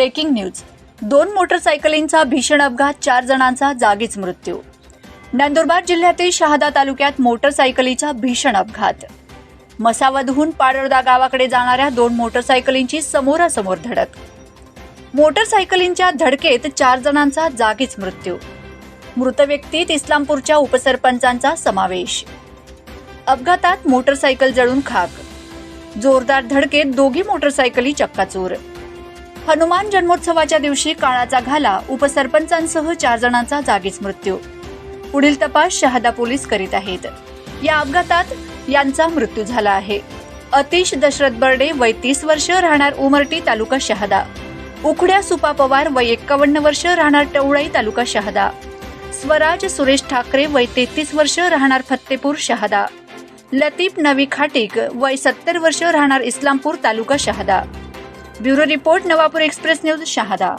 Breaking news. दोन मोटरसायकलींचा भीषण अपघात चार जणांचा जागीच मृत्यू. नंदुरबार जिल्ह्यातील शहादा तालुक्यात मोटरसायकलीचा भीषण अपघात. मसावधहून पाडळदा गावाकडे जाणाऱ्या दोन मोटरसायकलींची समोरासमोर धडक. मोटरसायकलींच्या धडकेत चार जणांचा जागीच मृत्यू. मृत व्यक्तीत इस्लामपूरच्या उपसरपंचांचा समावेश. अपघातात मोटरसायकल जळून खाक. जोरदार धडकेत दोघी मोटरसायकली चक्काचूर. हनुमान जन्मोत्सवाच्या दिवशी काळाचा घाला उपसरपंचांसह चार जणांचा जागीच मृत्यू. पुढील तपास शहादा पोलीस करीत आहेत. या अपघातात यांचा मृत्यू झाला आहे. अतिश दशरथ बर्डे वय तीस वर्ष राहणार उमरटी तालुका शहादा. उखड्या सुपा पवार वय एक्कावन्न वर्ष राहणार टवळाई तालुका शहादा. स्वराज सुरेश ठाकरे वय तेहतीस वर्ष राहणार फत्तेपूर शहादा. लतीफ नवी खाटिक वय सत्तर वर्ष राहणार Islampur taluka Shahada. Bureau report Navapur express news Shahada.